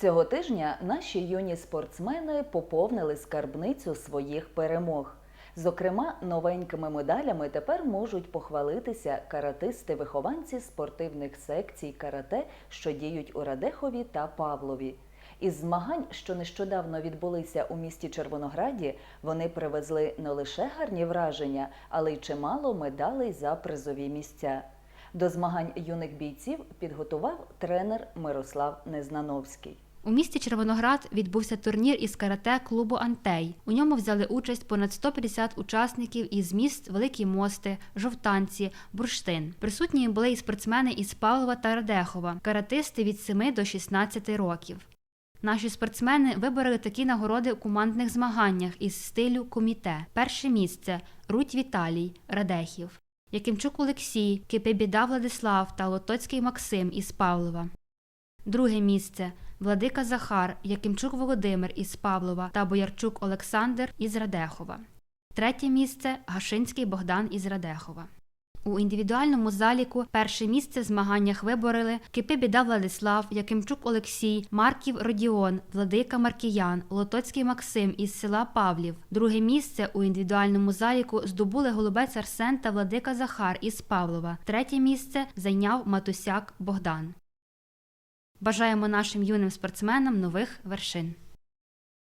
Цього тижня наші юні спортсмени поповнили скарбницю своїх перемог. Зокрема, новенькими медалями тепер можуть похвалитися каратисти-вихованці спортивних секцій карате, що діють у Радехові та Павлові. Із змагань, що нещодавно відбулися у місті Червонограді, вони привезли не лише гарні враження, але й чимало медалей за призові місця. До змагань юних бійців підготував тренер Мирослав Незнановський. У місті Червоноград відбувся турнір із карате клубу Антей. У ньому взяли участь понад 150 учасників із міст Великі Мости, Жовтанці, Бурштин. Присутні були і спортсмени із Павлова та Радехова, каратисти від 7 до 16 років. Наші спортсмени вибороли такі нагороди у командних змаганнях із стилю коміте. Перше місце Руть Віталій, Радехів, Якимчук Олексій, Кипибіда Владислав та Лотоцький Максим із Павлова. Друге місце Владика Захар, Якимчук Володимир із Павлова та Боярчук Олександр із Радехова. Третє місце Гашинський Богдан із Радехова. У індивідуальному заліку перше місце в змаганнях виборили Кипибіда Владислав, Якимчук Олексій, Марків Родіон, Владика Маркіян, Лотоцький Максим із села Павлів. Друге місце у індивідуальному заліку здобули Голубець Арсен та Владика Захар із Павлова. Третє місце зайняв Матусяк Богдан. Бажаємо нашим юним спортсменам нових вершин.